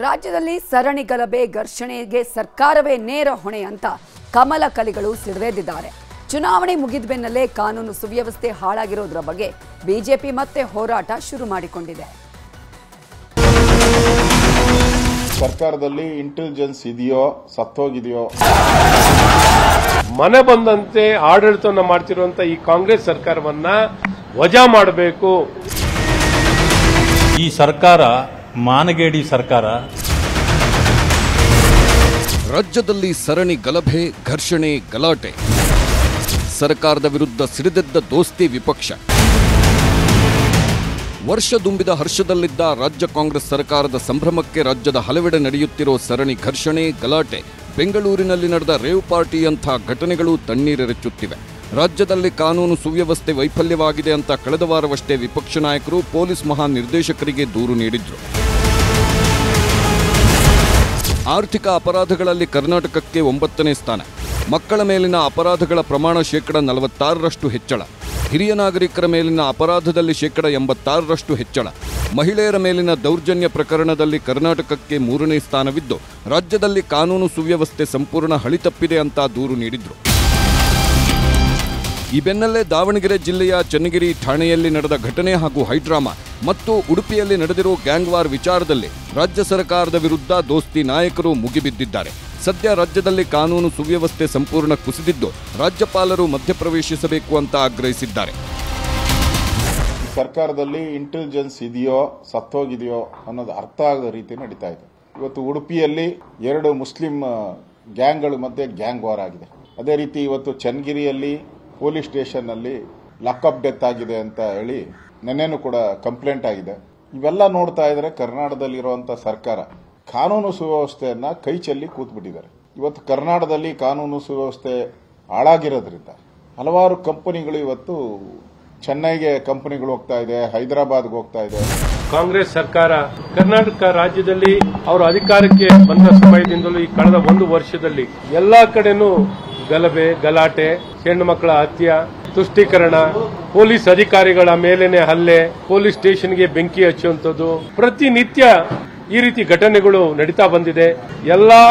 ರಾಜ್ಯದಲ್ಲಿ ಸರಣಿ ಗಲಭೆ ಘರ್ಷಣೆಗೆ ಸರ್ಕಾರವೇ ನೇರ ಹೊಣೆ ಅಂತ ಕಮಲ ಕಲಿಗಳು ಸಿಡಿದೆದ್ದಿದ್ದಾರೆ ಚುನಾವಣೆ ಮುಗಿದ ಬೆನ್ನಲ್ಲೇ ಕಾನೂನು ಸುವ್ಯವಸ್ಥೆ ಹಾಳಾಗಿರೋದ್ರ ಬಗ್ಗೆ ಬಿಜೆಪಿ ಮತ್ತೆ ಹೋರಾಟ ಶುರು ಮಾಡಿಕೊಂಡಿದೆ. ಸರ್ಕಾರದಲ್ಲಿ ಇಂಟೆಲಿಜೆನ್ಸ್ ಇದೆಯೋ ಸತ್ತೋಗಿದೆಯೋ? ಮನೆ ಬಂದಂತೆ ಆಡಳಿತವನ್ನ ಮಾಡ್ತಿರುವಂತ ಈ ಕಾಂಗ್ರೆಸ್ ಸರ್ಕಾರವನ್ನ ವಜಾ ಮಾಡಬೇಕು. ಈ ಸರ್ಕಾರ ಮಾನಗೇಡಿ ಸರ್ಕಾರ. ರಾಜ್ಯದಲ್ಲಿ ಸರಣಿ ಗಲಭೆ, ಘರ್ಷಣೆ, ಗಲಾಟೆ. ಸರ್ಕಾರದ ವಿರುದ್ಧ ಸಿಡಿದೆದ್ದ ದೋಸ್ತಿ ವಿಪಕ್ಷ. ವರ್ಷ ದುಂಬಿದ ಹರ್ಷದಲ್ಲಿದ್ದ ರಾಜ್ಯ ಕಾಂಗ್ರೆಸ್ ಸರ್ಕಾರದ ಸಂಭ್ರಮಕ್ಕೆ ರಾಜ್ಯದ ಹಲವೆಡೆ ನಡೆಯುತ್ತಿರೋ ಸರಣಿ ಘರ್ಷಣೆ, ಗಲಾಟೆ. ಬೆಂಗಳೂರಿನಲ್ಲಿ ನಡೆದ ರೇವ್ ಪಾರ್ಟಿಯಂಥ ಘಟನೆಗಳು ತಣ್ಣೀರೆರಚುತ್ತಿವೆ. ರಾಜ್ಯದಲ್ಲಿ ಕಾನೂನು ಸುವ್ಯವಸ್ಥೆ ವೈಫಲ್ಯವಾಗಿದೆ ಅಂತ ಕಳೆದ ವಾರವಷ್ಟೇ ವಿಪಕ್ಷ ನಾಯಕರು ಪೊಲೀಸ್ ಮಹಾನಿರ್ದೇಶಕರಿಗೆ ದೂರು ನೀಡಿದ್ರು. ಆರ್ಥಿಕ ಅಪರಾಧಗಳಲ್ಲಿ ಕರ್ನಾಟಕಕ್ಕೆ ಒಂಬತ್ತನೇ ಸ್ಥಾನ. ಮಕ್ಕಳ ಮೇಲಿನ ಅಪರಾಧಗಳ ಪ್ರಮಾಣ ಶೇಕಡ ನಲವತ್ತಾರರಷ್ಟು ಹೆಚ್ಚಳ. ಹಿರಿಯ ನಾಗರಿಕರ ಮೇಲಿನ ಅಪರಾಧದಲ್ಲಿ ಶೇಕಡ ಎಂಬತ್ತಾರರಷ್ಟು ಹೆಚ್ಚಳ. ಮಹಿಳೆಯರ ಮೇಲಿನ ದೌರ್ಜನ್ಯ ಪ್ರಕರಣದಲ್ಲಿ ಕರ್ನಾಟಕಕ್ಕೆ ಮೂರನೇ ಸ್ಥಾನವಿದ್ದು, ರಾಜ್ಯದಲ್ಲಿ ಕಾನೂನು ಸುವ್ಯವಸ್ಥೆ ಸಂಪೂರ್ಣ ಹಳಿತಪ್ಪಿದೆ ಅಂತ ದೂರು ನೀಡಿದ್ರು. ಈ ಬೆನ್ನಲ್ಲೇ ದಾವಣಗೆರೆ ಜಿಲ್ಲೆಯ ಚನ್ನಗಿರಿ ಠಾಣೆಯಲ್ಲಿ ನಡೆದ ಘಟನೆ ಹಾಗೂ ಹೈಡ್ರಾಮಾ ಮತ್ತು ಉಡುಪಿಯಲ್ಲಿ ನಡೆದಿರುವ ಗ್ಯಾಂಗ್ ವಾರ್ ವಿಚಾರದಲ್ಲಿ ರಾಜ್ಯ ಸರ್ಕಾರದ ವಿರುದ್ಧ ದೋಸ್ತಿ ನಾಯಕರು ಮುಗಿಬಿದ್ದಿದ್ದಾರೆ. ಸದ್ಯ ರಾಜ್ಯದಲ್ಲಿ ಕಾನೂನು ಸುವ್ಯವಸ್ಥೆ ಸಂಪೂರ್ಣ ಕುಸಿದಿದ್ದು, ರಾಜ್ಯಪಾಲರು ಮಧ್ಯಪ್ರವೇಶಿಸಬೇಕು ಅಂತ ಆಗ್ರಹಿಸಿದ್ದಾರೆ. ಸರ್ಕಾರದಲ್ಲಿ ಇಂಟೆಲಿಜೆನ್ಸ್ ಇದೆಯೋ, ಸತ್ತೋಗಿದೆಯೋ ಅನ್ನೋದು ಅರ್ಥ ಆಗದ ರೀತಿ ನಡೀತಾ ಇದೆ. ಇವತ್ತು ಉಡುಪಿಯಲ್ಲಿ ಎರಡು ಮುಸ್ಲಿಂ ಗ್ಯಾಂಗ್ಗಳ ಮಧ್ಯೆ ಗ್ಯಾಂಗ್ ವಾರ್ ಆಗಿದೆ. ಅದೇ ರೀತಿ ಇವತ್ತು ಚನ್ನಗಿರಿಯಲ್ಲಿ ಪೊಲೀಸ್ ಸ್ಟೇಷನ್ನಲ್ಲಿ ಲಾಕಪ್ ಡೆತ್ ಆಗಿದೆ ಅಂತ ಹೇಳಿ ನೆನ್ನೆನೂ ಕೂಡ ಕಂಪ್ಲೇಂಟ್ ಆಗಿದೆ. ಇವೆಲ್ಲ ನೋಡ್ತಾ ಇದ್ರೆ ಕರ್ನಾಟಕದಲ್ಲಿರುವಂಥ ಸರ್ಕಾರ ಕಾನೂನು ಸುವ್ಯವಸ್ಥೆಯನ್ನ ಕೈ ಚೆಲ್ಲಿ ಕೂತ್ಬಿಟ್ಟಿದ್ದಾರೆ. ಇವತ್ತು ಕರ್ನಾಟಕದಲ್ಲಿ ಕಾನೂನು ಸುವ್ಯವಸ್ಥೆ ಹಾಳಾಗಿರೋದ್ರಿಂದ ಹಲವಾರು ಕಂಪನಿಗಳು ಇವತ್ತು ಚೆನ್ನೈಗೆ ಕಂಪನಿಗಳು ಹೋಗ್ತಾ ಇದೆ, ಹೈದರಾಬಾದ್ಗೆ ಹೋಗ್ತಾ ಇದೆ. ಕಾಂಗ್ರೆಸ್ ಸರ್ಕಾರ ಕರ್ನಾಟಕ ರಾಜ್ಯದಲ್ಲಿ ಅವರು ಅಧಿಕಾರಕ್ಕೆ ಬಂದ ಸಮಯದಿಂದಲೂ ಈ ಕಳೆದ ಒಂದು ವರ್ಷದಲ್ಲಿ ಎಲ್ಲಾ ಕಡೆನೂ ಗಲಭೆ, ಗಲಾಟೆ, ಹೆಣ್ಣು ಮಕ್ಕಳ ಹತ್ಯೆ, ತುಷ್ಟೀಕರಣ, ಪೊಲೀಸ್ ಅಧಿಕಾರಿಗಳ ಮೇಲೆನೆ ಹಲ್ಲೆ, ಪೊಲೀಸ್ ಸ್ಟೇಷನ್ಗೆ ಬೆಂಕಿ ಹಚ್ಚುವಂಥದ್ದು. ಪ್ರತಿನಿತ್ಯ ಈ ರೀತಿ ಘಟನೆಗಳು ನಡೀತಾ ಬಂದಿದೆ. ಎಲ್ಲಾ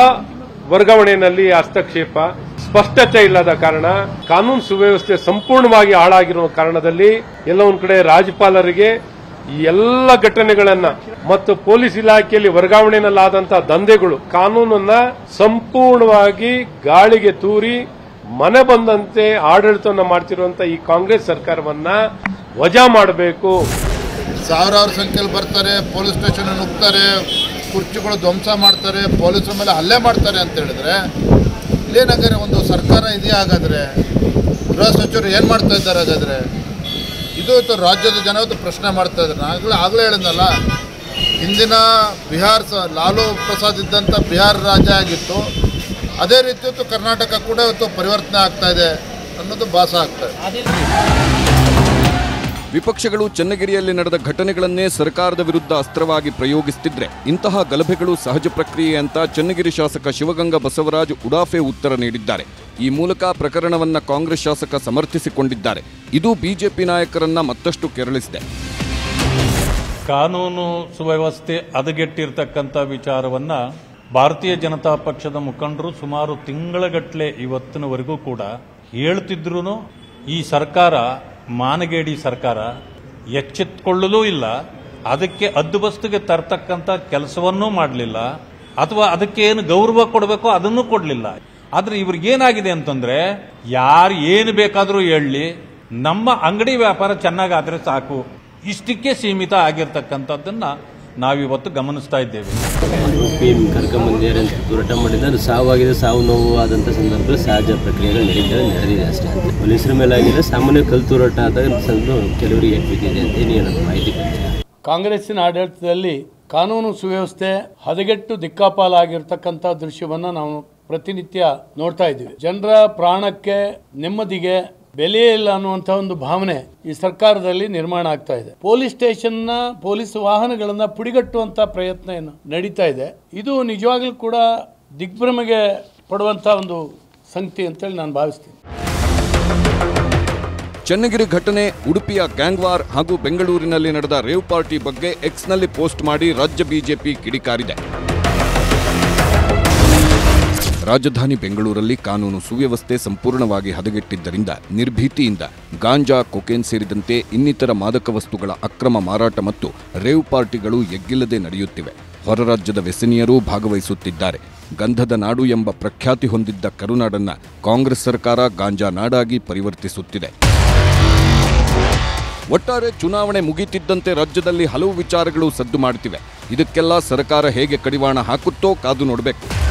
ವರ್ಗಾವಣೆಯಲ್ಲಿ ಹಸ್ತಕ್ಷೇಪ. ಸ್ಪಷ್ಟತೆ ಇಲ್ಲದ ಕಾರಣ, ಕಾನೂನು ಸುವ್ಯವಸ್ಥೆ ಸಂಪೂರ್ಣವಾಗಿ ಹಾಳಾಗಿರುವ ಕಾರಣದಲ್ಲಿ ಎಲ್ಲ ಕಡೆ ರಾಜ್ಯಪಾಲರಿಗೆ ಈ ಎಲ್ಲ ಘಟನೆಗಳನ್ನ ಮತ್ತು ಪೊಲೀಸ್ ಇಲಾಖೆಯಲ್ಲಿ ವರ್ಗಾವಣೆಯಲ್ಲಾದಂತಹ ದಂಧೆಗಳು, ಕಾನೂನನ್ನ ಸಂಪೂರ್ಣವಾಗಿ ಗಾಳಿಗೆ ತೂರಿ ಮನೆ ಬಂದಂತೆ ಆಡಳಿತವನ್ನು ಮಾಡ್ತಿರುವಂತ ಈ ಕಾಂಗ್ರೆಸ್ ಸರ್ಕಾರವನ್ನ ವಜಾ ಮಾಡಬೇಕು. ಸಾವಿರಾರು ಸಂಖ್ಯೆಯಲ್ಲಿ ಬರ್ತಾರೆ, ಪೊಲೀಸ್ ಸ್ಟೇಷನ್ ನುಗ್ತಾರೆ, ಕುರ್ಚಿಗಳು ಧ್ವಂಸ ಮಾಡ್ತಾರೆ, ಪೊಲೀಸರ ಮೇಲೆ ಹಲ್ಲೆ ಮಾಡ್ತಾರೆ ಅಂತ ಹೇಳಿದ್ರೆ ಇಲ್ಲೇನಾಗಾರೆ ಒಂದು ಸರ್ಕಾರ ಇದೆಯಾ ಹಾಗಾದ್ರೆ? ಗೃಹ ಸಚಿವರು ಏನು ಮಾಡ್ತಾ ಇದ್ದಾರೆ ಹಾಗಾದ್ರೆ? ಇದು ಇವತ್ತು ರಾಜ್ಯದ ಜನ ಇವತ್ತು ಪ್ರಶ್ನೆ ಮಾಡ್ತಾ ಇದ್ದಾರೆ ಆಗಲೇ ಆಗಲೇ ಹೇಳಿದ್ನಲ್ಲ, ಹಿಂದಿನ ಬಿಹಾರ್ ಸ, ಲಾಲು ಪ್ರಸಾದ್ ಇದ್ದಂಥ ಬಿಹಾರ್ ರಾಜ್ಯ ಆಗಿತ್ತು. ಅದೇ ರೀತಿ ಇವತ್ತು ಕರ್ನಾಟಕ ಕೂಡ ಇವತ್ತು ಪರಿವರ್ತನೆ ಆಗ್ತಾ ಇದೆ ಅನ್ನೋದು ಭಾಸ ಆಗ್ತಾ ಇದೆ. ವಿಪಕ್ಷಗಳು ಚನ್ನಗಿರಿಯಲ್ಲಿ ನಡೆದ ಘಟನೆಗಳನ್ನೇ ಸರ್ಕಾರದ ವಿರುದ್ಧ ಅಸ್ತ್ರವಾಗಿ ಪ್ರಯೋಗಿಸುತ್ತಿದ್ರೆ ಇಂತಹ ಗಲಭೆಗಳು ಸಹಜ ಪ್ರಕ್ರಿಯೆ ಅಂತ ಚನ್ನಗಿರಿ ಶಾಸಕ ಶಿವಗಂಗಾ ಬಸವರಾಜ್ ಉಡಾಫೆ ಉತ್ತರ ನೀಡಿದ್ದಾರೆ. ಈ ಮೂಲಕ ಪ್ರಕರಣವನ್ನ ಕಾಂಗ್ರೆಸ್ ಶಾಸಕ ಸಮರ್ಥಿಸಿಕೊಂಡಿದ್ದಾರೆ. ಇದು ಬಿಜೆಪಿ ನಾಯಕರನ್ನ ಮತ್ತಷ್ಟು ಕೆರಳಿಸಿದೆ. ಕಾನೂನು ಸುವ್ಯವಸ್ಥೆ ಹದಗೆಟ್ಟಿರ್ತಕ್ಕಂಥ ವಿಚಾರವನ್ನ ಭಾರತೀಯ ಜನತಾ ಪಕ್ಷದ ಮುಖಂಡರು ಸುಮಾರು ತಿಂಗಳಗಟ್ಟಲೆ ಇವತ್ತಿನವರೆಗೂ ಕೂಡ ಹೇಳ್ತಿದ್ರು ಈ ಸರ್ಕಾರ ಮಾನಗೇಡಿ ಸರ್ಕಾರ ಎಚ್ಚೆತ್ತುಕೊಳ್ಳಲೂ ಇಲ್ಲ. ಅದಕ್ಕೆ ಅದ್ದುಬಸ್ತುಗೆ ತರ್ತಕ್ಕಂಥ ಕೆಲಸವನ್ನೂ ಮಾಡಲಿಲ್ಲ. ಅಥವಾ ಅದಕ್ಕೆ ಏನು ಗೌರವ ಕೊಡಬೇಕೋ ಅದನ್ನು ಕೊಡಲಿಲ್ಲ. ಆದರೆ ಇವ್ರಿಗೇನಾಗಿದೆ ಅಂತಂದ್ರೆ ಯಾರು ಏನು ಬೇಕಾದರೂ ಹೇಳಲಿ ನಮ್ಮ ಅಂಗಡಿ ವ್ಯಾಪಾರ ಚೆನ್ನಾಗಾದರೆ ಸಾಕು, ಇಷ್ಟಕ್ಕೆ ಸೀಮಿತ ಆಗಿರ್ತಕ್ಕಂಥದ್ದನ್ನ ನಾವಿವತ್ತು ಗಮನಿಸ್ತಾ ಇದ್ದೇವೆ. ಪಿ ಕರ್ಕೊಂಬಂದಿದ್ದಾರೆ ಅಂತ ಹೋರಾಟ ಮಾಡಿದ್ದಾರೆ. ಸಾವಾಗಿದೆ ಸಾವು ನೋವು ಆದಂಥ ಸಂದರ್ಭದಲ್ಲಿ ಸಹಜ ಪ್ರಕ್ರಿಯೆಗಳು ನಡೀತವೆ ನಡೆದಿದೆ ಅಷ್ಟೇ ಅಂತ. ಪೊಲೀಸರ ಮೇಲೆ ಆಗಿದೆ ಸಾಮಾನ್ಯ ಕಲ್ ತೂರಾಟ ಆದಾಗ ಕೆಲವರಿಗೆ ಬಿದ್ದಿದೆ ಅಂತ ಏನು ಮಾಹಿತಿ ಕಾಂಗ್ರೆಸ್ಸಿನ ಆಡಳಿತದಲ್ಲಿ ಕಾನೂನು ಸುವ್ಯವಸ್ಥೆ ಹದಗೆಟ್ಟು ದಿಕ್ಕಾಪಾಲಾಗಿರ್ತಕ್ಕಂಥ ದೃಶ್ಯವನ್ನ ನಾವು ಪ್ರತಿನಿತ್ಯ ನೋಡ್ತಾ ಇದ್ದೀವಿ. ಜನರ ಪ್ರಾಣಕ್ಕೆ ನೆಮ್ಮದಿಗೆ ಬೆಲೆಯೇ ಇಲ್ಲ ಅನ್ನುವಂಥ ಒಂದು ಭಾವನೆ ಈ ಸರ್ಕಾರದಲ್ಲಿ ನಿರ್ಮಾಣ ಆಗ್ತಾ ಇದೆ. ಪೊಲೀಸ್ ಸ್ಟೇಷನ್ನ ಪೊಲೀಸ್ ವಾಹನಗಳನ್ನ ಪುಡಿಗಟ್ಟುವಂತ ಪ್ರಯತ್ನ ಏನು ನಡೀತಾ ಇದೆ. ಇದು ನಿಜವಾಗ್ಲೂ ಕೂಡ ದಿಗ್ಭ್ರಮೆಗೆ ಪಡುವಂತ ಒಂದು ಸಂಗತಿ ಅಂತೇಳಿ ನಾನು ಭಾವಿಸ್ತೀನಿ. ಚನ್ನಗಿರಿ ಘಟನೆ, ಉಡುಪಿಯ ಗ್ಯಾಂಗ್ವಾರ್ ಹಾಗೂ ಬೆಂಗಳೂರಿನಲ್ಲಿ ನಡೆದ ರೇವ್ ಪಾರ್ಟಿ ಬಗ್ಗೆ ಎಕ್ಸ್ನಲ್ಲಿ ಪೋಸ್ಟ್ ಮಾಡಿ ರಾಜ್ಯ ಬಿಜೆಪಿ ಕಿಡಿಕಾರಿದೆ. ರಾಜಧಾನಿ ಬೆಂಗಳೂರಲ್ಲಿ ಕಾನೂನು ಸುವ್ಯವಸ್ಥೆ ಸಂಪೂರ್ಣವಾಗಿ ಹದಗೆಟ್ಟಿದ್ದರಿಂದ ನಿರ್ಭೀತಿಯಿಂದ ಗಾಂಜಾ, ಕೊಕೇನ್ ಸೇರಿದಂತೆ ಇನ್ನಿತರ ಮಾದಕ ವಸ್ತುಗಳ ಅಕ್ರಮ ಮಾರಾಟ ಮತ್ತು ರೇವ್ ಪಾರ್ಟಿಗಳು ಎಗ್ಗಿಲ್ಲದೆ ನಡೆಯುತ್ತಿವೆ. ಹೊರರಾಜ್ಯದ ವ್ಯಸನಿಯರೂ ಭಾಗವಹಿಸುತ್ತಿದ್ದಾರೆ. ಗಂಧದ ನಾಡು ಎಂಬ ಪ್ರಖ್ಯಾತಿ ಹೊಂದಿದ್ದ ಕರುನಾಡನ್ನ ಕಾಂಗ್ರೆಸ್ ಸರ್ಕಾರ ಗಾಂಜಾ ನಾಡಾಗಿ ಪರಿವರ್ತಿಸುತ್ತಿದೆ. ಒಟ್ಟಾರೆ ಚುನಾವಣೆ ಮುಗಿತಿದ್ದಂತೆ ರಾಜ್ಯದಲ್ಲಿ ಹಲವು ವಿಚಾರಗಳು ಸದ್ದು ಮಾಡುತ್ತಿವೆ ಇದಕ್ಕೆಲ್ಲ ಸರ್ಕಾರ ಹೇಗೆ ಕಡಿವಾಣ ಹಾಕುತ್ತೋ ಕಾದು ನೋಡಬೇಕು.